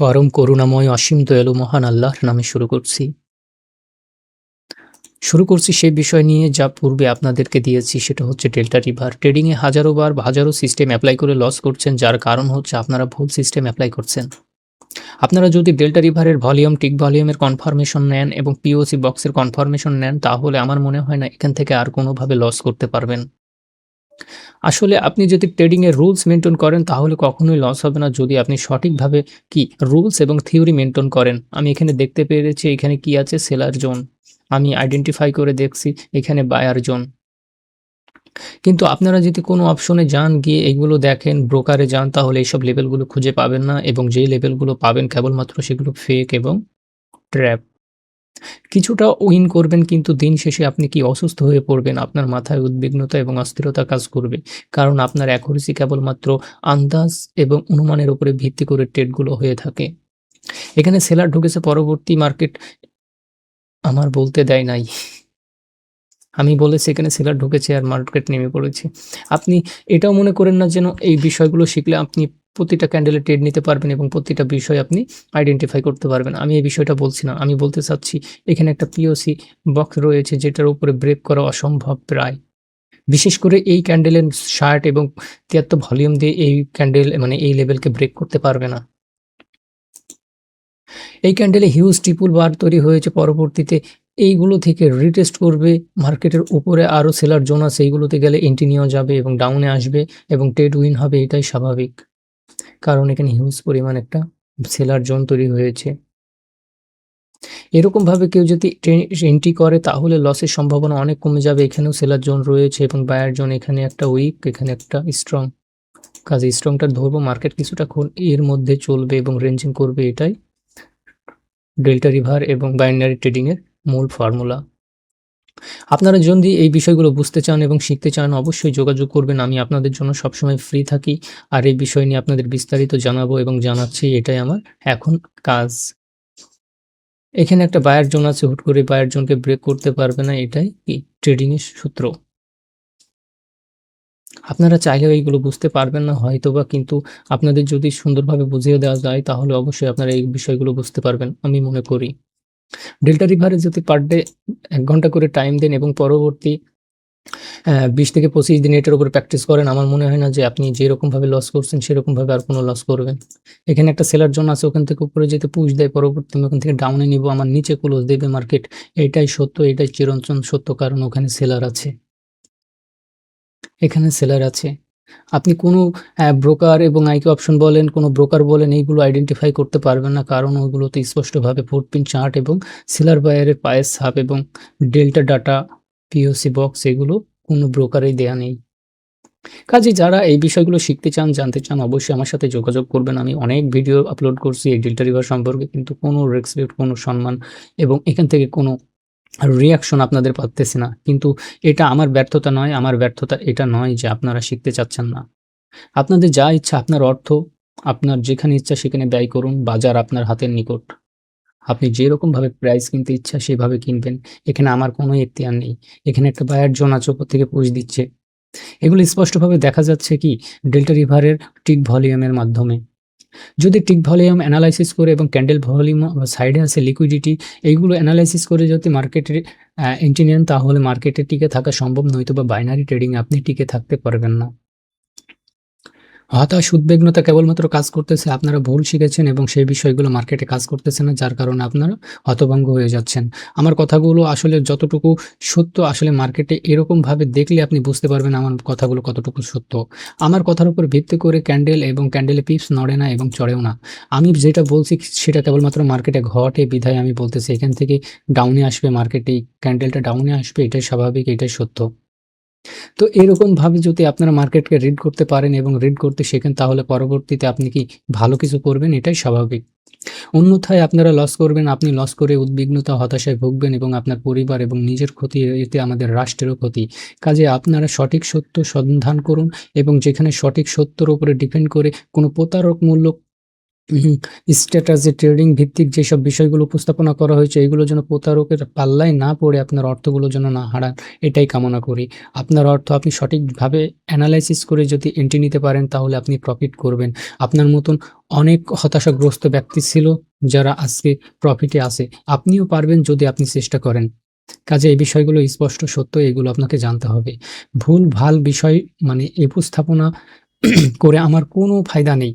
পরম করুণাময় অসীম দয়ালু মহান আল্লাহর নামে শুরু করছি। শুরু করছি সেই বিষয় নিয়ে যা পূর্বে আপনাদেরকে দিয়েছি, সেটা হচ্ছে ডেল্টা রিভার ট্রেডিংয়ে হাজারো বার হাজারো সিস্টেম অ্যাপ্লাই করে লস করছেন, যার কারণ হচ্ছে আপনারা ভুল সিস্টেম অ্যাপ্লাই করছেন। আপনারা যদি ডেল্টা রিভারের ভলিউম টিক ভলিউমের কনফার্মেশন নেন এবং পিওসি বক্সের কনফার্মেশন নেন, তাহলে আমার মনে হয় না এখান থেকে আর কোনোভাবে লস করতে পারবেন। আসলে আপনি যদি ট্রেডিংয়ের রুলস মেনটেন করেন, তাহলে কখনোই লস হবে না। যদি আপনি সঠিকভাবে কি রুলস এবং থিওরি মেনটেন করেন, আমি এখানে দেখতে পেরেছি এখানে কি আছে? সেলার জোন আমি আইডেন্টিফাই করে দেখছি এখানে বায়ার জোন কিন্তু আপনারা যদি কোনো অপশনে যান, গিয়ে এগুলো দেখেন ব্রোকারে যান, তাহলে এইসব লেভেলগুলো খুঁজে পাবেন না এবং যেই লেভেলগুলো পাবেন, কেবলমাত্র সেগুলো ফেক এবং ট্র্যাপ কিছুটা উইন করবেন, কিন্তু দিন শেষে আপনি কি অসুস্থ হয়ে পড়বেন? আপনার মাথায় উদ্বিগ্নতা এবং অস্থিরতা কাজ করবে। কারণ আপনার অ্যাকুরেসি কেবলমাত্র আন্দাজ এবং অনুমানের উপরে ভিত্তি করে ট্রেডগুলো হয়ে থাকে। এখানে সেলার ঢুকেছে পরবর্তী মার্কেট। আমার বলতে দেয় নাই। আমি বলেছি এখানে সেলার ঢুকেছে আর মার্কেট নেমে পড়েছে। আপনি এটাও মনে করেন না যেন এই বিষয়গুলো শিখলে আপনি প্রতিটা ক্যান্ডেলে ট্রেড নিতে পারবেন এবং প্রতিটা বিষয় আপনি আইডেন্টিফাই করতে পারবেন। আমি এই বিষয়টা বলছি না, আমি বলতে চাচ্ছি, এখানে একটা পিওসি বক্স রয়েছে যেটার উপরে ব্রেক করা অসম্ভব প্রায়। বিশেষ করে এই ক্যান্ডেলের শার্ট এবং তিয়াত্তর ভলিউম দিয়ে এই ক্যান্ডেল মানে এই লেভেলকে ব্রেক করতে পারবে না। এই ক্যান্ডেলে হিউজ ট্রিপুল বার তৈরি হয়েছে পরবর্তীতে। এইগুলো থেকে রিটেস্ট করবে মার্কেটের উপরে আরও সেলার জোন আছে, এইগুলোতে গেলে এন্ট্রি নেওয়া যাবে এবং ডাউনে আসবে এবং ট্রেড উইন হবে, এটাই স্বাভাবিক। কারণ এখানে হিউজ পরিমাণ একটা সেলার জোন তৈরি হয়েছে। এরকমভাবে কেউ যদি এন্ট্রি করে, তাহলে লসের সম্ভাবনা অনেক কমে যাবে। এখানেও সেলার জোন রয়েছে এবং বায়ার জোন এখানে একটা উইক এখানে একটা স্ট্রং কাজে স্ট্রংটা ধরবো মার্কেট কিছুটা এর মধ্যে চলবে এবং রেঞ্জিং করবে এটাই। ডেল্টা রিভার এবং বাইনারি ট্রেডিংয়ের মূল ফর্মুলা আপনারা যদি এই বিষয়গুলো বুঝতে চান এবং শিখতে চান, অবশ্যই যোগাযোগ করবেন। আমি আপনাদের জন্য সবসময় ফ্রি থাকি। আর এই বিষয় নিয়ে আপনাদের বিস্তারিত জানাব এবং জানাচ্ছি, এটাই আমার এখন কাজ। এখানে একটা বায়ার জোন আছে, হুট করে বায়ার জোনকে ব্রেক করতে পারবে না, এটাই কি? ট্রেডিংয়ের সূত্র। আপনারা চাইলেও এইগুলো বুঝতে পারবেন না, হয়তোবা কিন্তু আপনাদের যদি সুন্দরভাবে বুঝিয়ে দেওয়া যায়, তাহলে অবশ্যই আপনারা এই বিষয়গুলো বুঝতে পারবেন, আমি মনে করি। ডেল্টা রিভারে যদি পার ডে এক ঘণ্টা করে টাইম দেন এবং পরবর্তী বিশ থেকে পঁচিশ দিন এটার উপরে প্র্যাকটিস করেন, আমার মনে হয় না যে আপনি যেরকমভাবে লস করছেন সেরকমভাবে আর কোনো লস করবেন। এখানে একটা সেলার জন্য আছে, ওখান থেকে উপরে যেতে পুশ দেয়, পরবর্তী আমি ওখান থেকে ডাউনে নিব, আমার নিচে ক্লোজ দেবে মার্কেট এটাই সত্য, এটাই চিরঞ্চন সত্য কারণ ওখানে সেলার আছে। এখানে সেলার আছে। আপনি কোনো ব্রোকার এবং আইকে অপশন বলেন, কোনো ব্রোকার বলেন, এইগুলো আইডেন্টিফাই করতে পারবেন না। কারণ ওইগুলোতে স্পষ্টভাবে ফুটপিন চার্ট এবং সিলার বায়ারের পায়ের সাপ এবং ডেল্টা ডাটা পিওসি বক্স এগুলো কোনো ব্রোকারেই দেয়া নেই। কাজে যারা এই বিষয়গুলো শিখতে চান, জানতে চান, অবশ্যই আমার সাথে যোগাযোগ করবেন। আমি অনেক ভিডিও আপলোড করছি এই ডেল্টা রিভার সম্পর্কে, কিন্তু কোনো রেসপেক্ট কোনো সম্মান এবং এখান থেকে কোনো রিয়াকশন আপনাদের পাচ্তেছে না। কিন্তু এটা আমার ব্যর্থতা নয়, আমার ব্যর্থতা এটা নয় যে আপনারা শিখতে চাচ্ছেন না। আপনাদের যা ইচ্ছা, আপনার অর্থ, আপনার যেখানে ইচ্ছা সেখানে ব্যয় করুন, বাজার আপনার হাতের নিকট। আপনি যেরকমভাবে প্রাইস কিনতে ইচ্ছা সেভাবে কিনবেন। এখানে আমার কোনো এখতিয়ার নেই। এখানে একটা বায়ার জোন আছে ওপর থেকে পুষ দিচ্ছে। এগুলো স্পষ্টভাবে দেখা যাচ্ছে কি ডেল্টা রিভারের টিক ভলিউমের মাধ্যমে। যদি টিক ভলিউম অ্যানালাইসিস করে এবং ক্যান্ডেল ভলিউম সাইডে আছে লিকুইডিটি এইগুলো অ্যানালাইসিস করে যদি মার্কেটের এন্ট্রি নেন তাহলে মার্কেটে টিকে থাকা সম্ভব, নয়তো বা বাইনারি ট্রেডিং আপনি টিকে থাকতে পারবেন না। হতাশ, উদ্বিগ্নতা কেবলমাত্র কাজ করতেছে আপনারা ভুল শিখেছেন এবং সেই বিষয়গুলো মার্কেটে কাজ করতেছে না, যার কারণে আপনারা হতভঙ্গ হয়ে যাচ্ছেন। আমার কথাগুলো আসলে যতটুকু সত্য আসলে মার্কেটে এরকমভাবে দেখলে আপনি বুঝতে পারবেন আমার কথাগুলো কতটুকু সত্য। আমার কথার উপর ভিত্তি করে ক্যান্ডেল এবং ক্যান্ডেলে পিপস নড়ে না এবং চড়েও না। আমি যেটা বলছি সেটা কেবলমাত্র মার্কেটে ঘটে বিধায় আমি বলতেছি, এখান থেকে ডাউনে আসবে মার্কেটে ক্যান্ডেলটা ডাউনে আসবে, এটাই স্বাভাবিক, এটাই সত্য। তো এরকমভাবে যদি আপনারা মার্কেটকে রিড করতে পারেন এবং রিড করতে শেখেন, তাহলে পরবর্তীতে আপনি কি ভালো কিছু করবেন? এটাই স্বাভাবিক। অন্যথায় আপনারা লস করবেন, আপনি লস করে উদ্বিগ্নতা, হতাশায় ভুগবেন এবং আপনার পরিবার এবং নিজের ক্ষতি, এতে আমাদের রাষ্ট্রেরও ক্ষতি। কাজে আপনারা সঠিক সত্য সন্ধান করুন এবং যেখানে সঠিক সত্যর উপরে ডিপেন্ড করে কোনো প্রতারকমূলক স্ট্যাটাসে ট্রেডিং ভিত্তিক যেসব বিষয়গুলো উপস্থাপনা করা হয়েছে, এগুলো যেন প্রতারকের পাল্লায় না পড়ে, আপনার অর্থগুলো যেন না হারান, এটাই কামনা করি। আপনার অর্থ আপনি সঠিকভাবে অ্যানালাইসিস করে যদি এন্ট্রি নিতে পারেন, তাহলে আপনি প্রফিট করবেন। আপনার মতন অনেক হতাশাগ্রস্ত ব্যক্তি ছিল যারা আজকে প্রফিটে আছে। আপনিও পারবেন যদি আপনি চেষ্টা করেন। কাজে এই বিষয়গুলো স্পষ্ট, সত্য, এগুলো আপনাকে জানতে হবে। ভুল, ভালো বিষয় মানে উপস্থাপনা করে আমার কোনো ফায়দা নেই।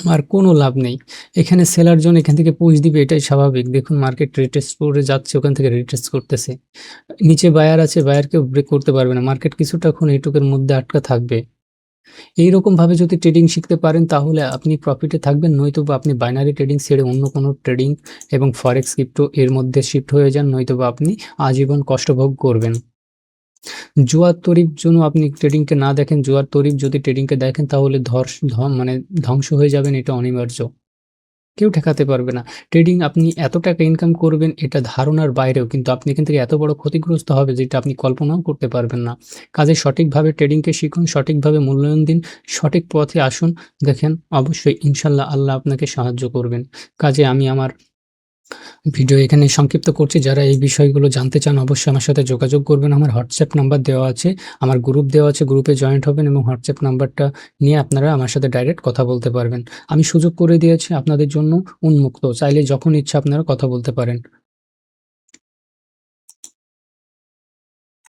আমার কোনো লাভ নেই। এখানে সেলার জন এখান থেকে পুশ দিবে, এটাই স্বাভাবিক। দেখুন মার্কেট রিটেস্ট করে যাচ্ছে, ওখান থেকে রিটেস্ট করতেছে। নিচে বায়ার আছে বায়ারকেও ব্রেক করতে পারবে না। মার্কেট কিছুটা এখন এইটুকের মধ্যে আটকা থাকবে। এইরকমভাবে যদি ট্রেডিং শিখতে পারেন, তাহলে আপনি প্রফিটে থাকবেন নয়তো আপনি বাইনারি ট্রেডিং ছেড়ে অন্য কোনো ট্রেডিং এবং ফরেক্স ক্রিপ্টো এর মধ্যে শিফট হয়ে যান নয়তো আপনি আজীবন কষ্টভোগ করবেন। জুয়ার তরিফ জন্য আপনি ট্রেডিংকে না দেখেন, জুয়ার তরিফ যদি ট্রেডিংকে দেখেন, তাহলে ধর্ষ মানে ধ্বংস হয়ে যাবেন, এটা অনিবার্য। কেউ ঠেকাতে পারবে না। ট্রেডিং আপনি এত টাকা ইনকাম করবেন, এটা ধারণার বাইরেও, কিন্তু আপনি এখান থেকে এত বড় ক্ষতিগ্রস্ত হবে, যেটা আপনি কল্পনাও করতে পারবেন না। কাজে সঠিকভাবে ট্রেডিংকে শিখুন, সঠিকভাবে মূল্যায়ন দিন, সঠিক পথে আসুন। দেখেন, অবশ্যই ইনশাল্লাহ আল্লাহ আপনাকে সাহায্য করবেন। কাজে আমি আমার ভিডিও এখানে সংক্ষিপ্ত করছি। যারা এই বিষয়গুলো জানতে চান, অবশ্যই আমার সাথে যোগাযোগ করবেন। আমার হোয়াটসঅ্যাপ নাম্বার দেওয়া আছে। আমার গ্রুপ দেওয়া আছে। গ্রুপে জয়েন্ট হবেন এবং হোয়াটসঅ্যাপ নাম্বারটা নিয়ে আপনারা আমার সাথে ডাইরেক্ট কথা বলতে পারবেন। আমি সুযোগ করে দিয়েছি আপনাদের জন্য উন্মুক্ত। চাইলে যখন ইচ্ছা আপনারা কথা বলতে পারেন।